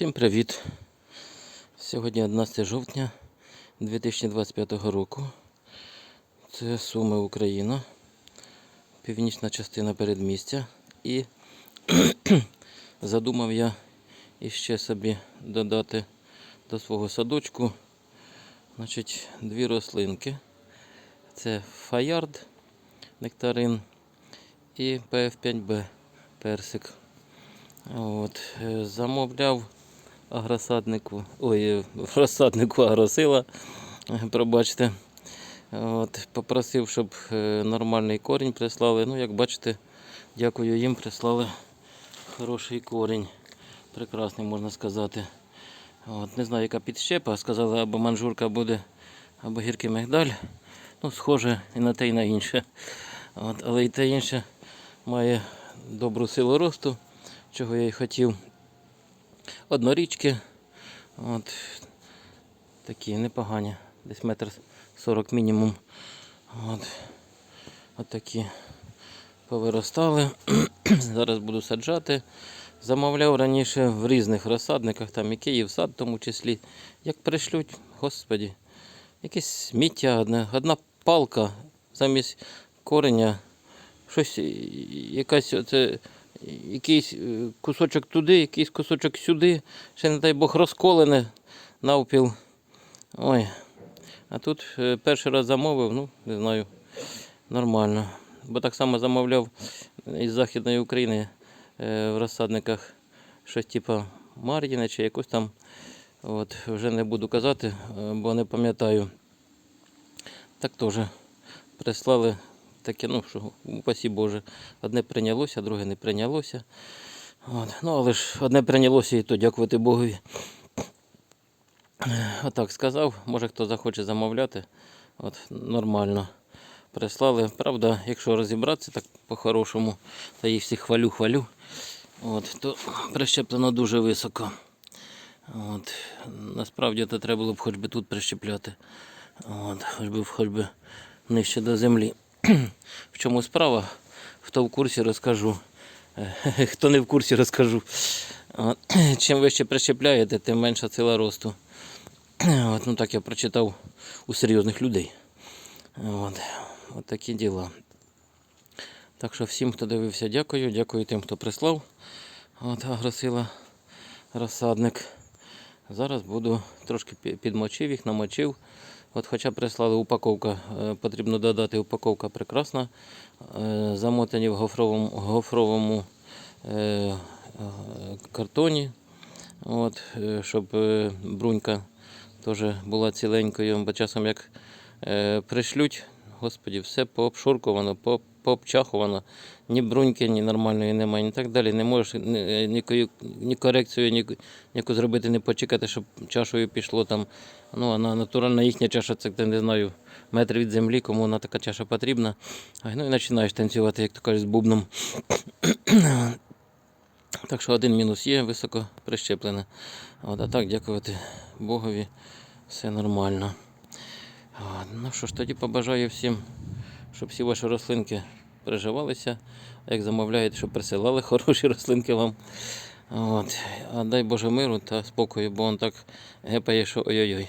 Всім привіт! Сьогодні 11 жовтня 2025 року. Це Суми Україна, північна частина передмістя. І задумав я іще собі додати до свого садочку значить, дві рослинки. Це фаярд, нектарин і ПФ5Б персик. От, е, замовляв агросаднику, ой, розсаднику агросила, пробачте. От, попросив, щоб е, нормальний корінь прислали. Ну, як бачите, дякую їм, прислали хороший корінь. Прекрасний, можна сказати. От, не знаю, яка підщепа. Сказали, або манжурка буде, або гіркий мигдаль. Ну, схоже і на те, і на інше. От, але і те інше має добру силу росту, чого я й хотів. Однорічки. От, такі непогані. Десь метр сорок мінімум. От, от такі повиростали. Зараз буду саджати. Замовляв раніше в різних розсадниках, там і Київсад в тому числі. Як пришлють, господі, якесь сміття одне, одна палка замість кореня, щось, якась оце, якийсь е, кусочок туди, якийсь кусочок сюди, ще не дай Бог розколене навпіл. Ой. А тут е, перший раз замовив, ну, не знаю, нормально. Бо так само замовляв із Західної України е, в розсадниках щось типу Мар'їна чи якось там. От, вже не буду казати, бо не пам'ятаю. Так теж прислали таке, ну що, упасі Боже, одне прийнялося, друге не прийнялося. От. Ну, але ж одне прийнялося і то дякувати Богові. Отак сказав, може хто захоче замовляти. От, нормально прислали. Правда, якщо розібратися так по-хорошому, та їх всіх хвалю, хвалю, от, то прищеплено дуже високо. От, насправді то треба було б хоч би тут прищепляти. От, хоч би, хоч би нижче до землі. В чому справа? Хто в курсі розкажу. Е, Хто не в курсі розкажу. Чим вище прищепляєте, тим менша сила росту. От, ну так я прочитав у серйозних людей. От, от такі діла. Так що всім, хто дивився, дякую. Дякую тим, хто прислав. От агросила розсадник. Зараз буду трошки підмочив їх, намочив. От хоча прислали упаковка, е, потрібно додати упаковка прекрасна. Е, Замотані в гофровому, гофровому е, картоні. От, щоб брунька теж була ціленькою, бо часом як пришлють, господі, все пообшуркувано, по- пообчахувано, ні бруньки, ні нормальної немає, ні так далі. Не можеш ні, е, ні, корекцію, ні, зробити, не почекати, щоб чашою пішло там. Ну, вона натуральна їхня чаша, це я не знаю, метр від землі, кому вона така чаша потрібна. Ну і починаєш танцювати, як то кажуть, з бубном. Так що один мінус є, високо прищеплене. От, а так, дякувати Богові, все нормально. Ну що ж, тоді побажаю всім, щоб всі ваші рослинки приживалися. А як замовляєте, щоб присилали хороші рослинки вам. От. А дай Боже миру та спокою, бо он так гепає, що ой-ой-ой.